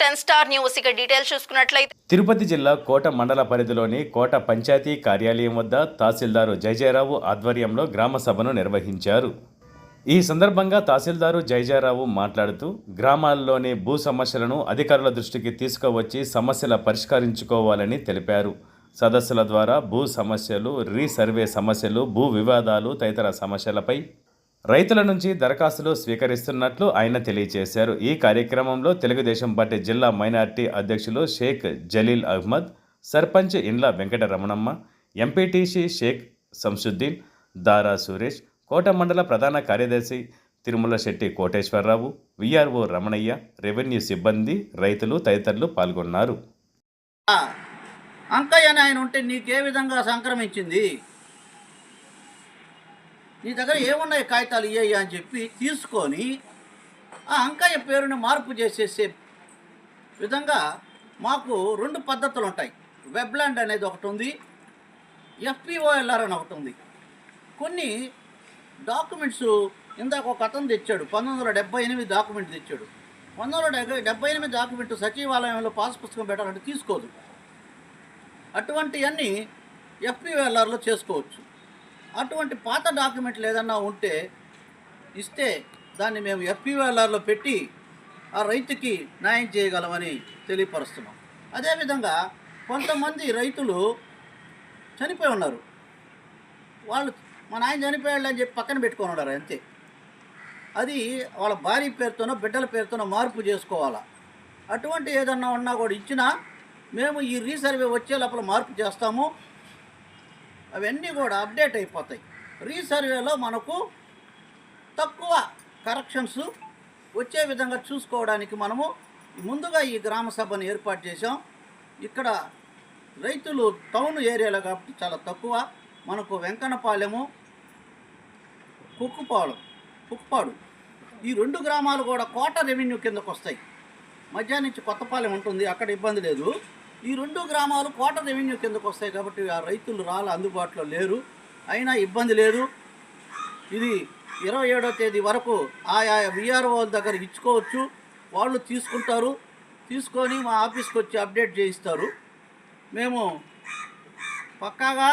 Ten star news. ఇక details చూసుకున్నట్లయితే తిరుపతి జిల్లా కోట మండల పరిధిలోని కోట పంచాయతీ కార్యాలయం వద్ద తహసీల్దారు జయజయరావు ఆధ్వర్యంలో గ్రామ సభను నిర్వహించారు. ఈ సందర్భంగా తహసీల్దారు జయజయరావు మాట్లాడుతూ గ్రామాల్లోని భూ సమస్యలను అధికారుల దృష్టికి తీసుకువచ్చి సమస్యల పరిష్కరించుకోవాలని తెలిపారు. సదస్సుల ద్వారా భూ సమస్యలు రీసర్వే సమస్యలు భూ వివాదాలు తదితర సమస్యలపై రైతుల నుంచి దరఖాస్తులు స్వీకరిస్తున్నట్లు ఆయన తెలియజేశారు. ఈ కార్యక్రమంలో తెలుగుదేశం పార్టీ జిల్లా మైనార్టీ అధ్యక్షులు షేక్ జలీల్ అహ్మద్ సర్పంచ్ ఇండ్ల వెంకట రమణమ్మ ఎంపీటీసీ షేక్ శంసుద్దీన్ దారా సురేష్ కోట మండల ప్రధాన కార్యదర్శి తిరుమల శెట్టి కోటేశ్వరరావు విఆర్ఓ రమణయ్య రెవెన్యూ సిబ్బంది రైతులు తదితరులు పాల్గొన్నారు. అంకయ్య అని ఆయన ఉంటే నీకే విధంగా సంక్రమించింది. నీ దగ్గర ఏమున్నాయి కాగితాలు ఇయ్యయ్యా అని చెప్పి తీసుకొని ఆ అంకాయ పేరుని మార్పు చేసేసే విధంగా మాకు రెండు పద్ధతులు ఉంటాయి. వెబ్లాండ్ అనేది ఒకటి ఉంది ఎఫ్పిఓఎల్ఆర్ అని ఒకటి ఉంది. కొన్ని డాక్యుమెంట్స్ ఇందాక ఒక అతను తెచ్చాడు పంతొమ్మిది వందల డెబ్బై ఎనిమిది డాక్యుమెంట్ తెచ్చాడు. పంతొమ్మిది వందల డెబ్బై డెబ్బై ఎనిమిది డాక్యుమెంట్ సచివాలయంలో పాస్ పుస్తకం పెట్టాలంటే తీసుకోదు. అటువంటివన్నీ ఎఫ్పిఓఎల్ఆర్లో చేసుకోవచ్చు. అటువంటి పాత డాక్యుమెంట్లు ఏదన్నా ఉంటే ఇస్తే దాన్ని మేము ఎఫ్పిఓఎల్ఆర్లో పెట్టి ఆ రైతుకి న్యాయం చేయగలమని తెలియపరుస్తున్నాం. అదేవిధంగా కొంతమంది రైతులు చనిపోయి ఉన్నారు. వాళ్ళు మా నాయన చనిపోయాడు అని చెప్పి పక్కన పెట్టుకొని ఉన్నారు అంతే. అది వాళ్ళ భార్య పేరుతోనో బిడ్డల పేరుతోనో మార్పు చేసుకోవాలా? అటువంటి ఏదన్నా ఉన్నా కూడా ఇచ్చినా మేము ఈ రీసర్వే వచ్చే లోపల మార్పు చేస్తాము. అవన్నీ కూడా అప్డేట్ అయిపోతాయి. రీసర్వేలో మనకు తక్కువ కరెక్షన్స్ వచ్చే విధంగా చూసుకోవడానికి మనము ముందుగా ఈ గ్రామ సభను ఏర్పాటు చేసాం ఇక్కడ రైతులు టౌన్ ఏరియాలో కాబట్టి చాలా తక్కువ. మనకు వెంకనపాలెము కుక్కుపాలెం కుక్కుపాడు. ఈ రెండు గ్రామాలు కూడా కోట రెవెన్యూ కిందకు వస్తాయి మధ్యాహ్నం నుంచి కొత్తపాలెం ఉంటుంది అక్కడ ఇబ్బంది లేదు. ఈ రెండు గ్రామాలు కోట రెవెన్యూ కిందకు వస్తాయి కాబట్టి ఆ రైతులు రాళ్ళ అందుబాటులో లేరు. అయినా ఇబ్బంది లేదు. ఇది ఇరవై ఏడో తేదీ వరకు ఆయా విఆర్ఓల దగ్గర ఇచ్చుకోవచ్చు. వాళ్ళు తీసుకుంటారు. తీసుకొని మా ఆఫీస్కి వచ్చి అప్డేట్ చేయిస్తారు. మేము పక్కాగా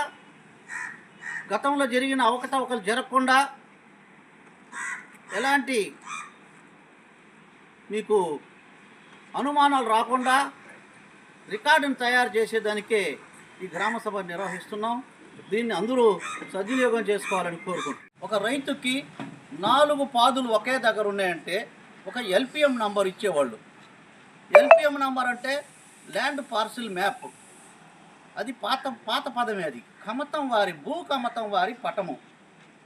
గతంలో జరిగిన అవకతవకలు జరగకుండా ఎలాంటి మీకు అనుమానాలు రాకుండా రికార్డును తయారు చేసేదానికే ఈ గ్రామ సభ నిర్వహిస్తున్నాం. దీన్ని అందరూ సద్వినియోగం చేసుకోవాలని కోరుకుంటున్నాం. ఒక రైతుకి నాలుగు పాదులు ఒకే దగ్గర ఉన్నాయంటే ఒక ఎల్పిఎం నంబర్ ఇచ్చేవాళ్ళు. ఎల్పిఎం నంబర్ అంటే ల్యాండ్ పార్సిల్ మ్యాప్. అది పాత పాత పదమే అది. కమతం వారి భూ కమతం వారి పటము.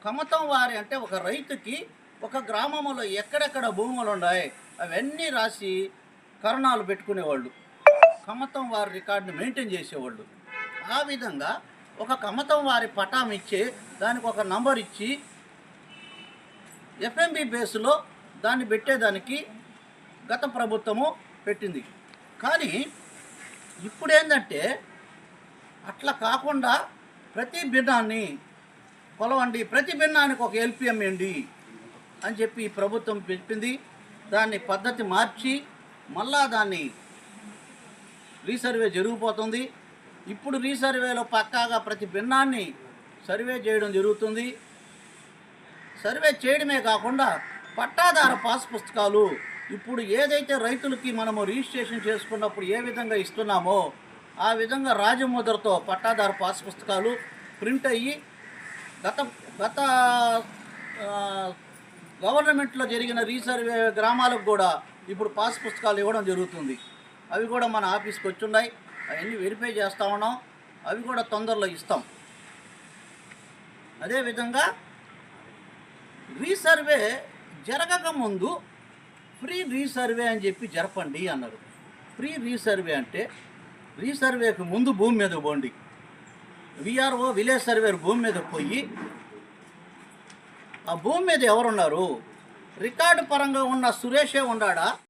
కమతం వారి అంటే ఒక రైతుకి ఒక గ్రామంలో ఎక్కడెక్కడ భూములు ఉన్నాయి అవన్నీ రాసి కరణాలు పెట్టుకునేవాళ్ళు. కమతం వారి రికార్డుని మెయింటైన్ చేసేవాళ్ళు. ఆ విధంగా ఒక కమతం వారి పటాం ఇచ్చి దానికి ఒక నంబర్ ఇచ్చి ఎఫ్ఎంబి బేస్లో దాన్ని పెట్టేదానికి గత ప్రభుత్వము పెట్టింది. కానీ ఇప్పుడు ఏంటంటే అట్లా కాకుండా ప్రతి భిన్నాన్ని కొలవండి ప్రతి భిన్నానికి ఒక ఎల్పిఎం ఏండి అని చెప్పి ప్రభుత్వం చెప్పింది. దాన్ని పద్ధతి మార్చి మళ్ళా దాన్ని రీసర్వే జరిగిపోతుంది. ఇప్పుడు రీసర్వేలో పక్కాగా ప్రతి భిన్నాన్ని సర్వే చేయడం జరుగుతుంది. సర్వే చేయడమే కాకుండా పట్టాదార పాస్ పుస్తకాలు ఇప్పుడు ఏదైతే రైతులకి మనము రిజిస్ట్రేషన్ చేసుకున్నప్పుడు ఏ విధంగా ఇస్తున్నామో ఆ విధంగా రాజముద్రతో పట్టాదార పాస్ పుస్తకాలు ప్రింట్ అయ్యి గత గత గవర్నమెంట్లో జరిగిన రీసర్వే గ్రామాలకు కూడా ఇప్పుడు పాస్ పుస్తకాలు ఇవ్వడం జరుగుతుంది. అవి కూడా మన ఆఫీస్కి వచ్చున్నాయి. అవన్నీ వెరిఫై చేస్తూ ఉన్నాం. అవి కూడా తొందరలో ఇస్తాం. అదేవిధంగా రీసర్వే జరగకముందు ఫ్రీ రీసర్వే అని చెప్పి జరపండి అన్నారు. ఫ్రీ రీసర్వే అంటే రీసర్వేకు ముందు భూమి మీద పోండి. విఆర్ఓ విలేజ్ సర్వేర్ భూమి మీద పోయి ఆ భూమి మీద ఎవరున్నారు? రికార్డు పరంగా ఉన్న సురేషే ఉన్నాడా?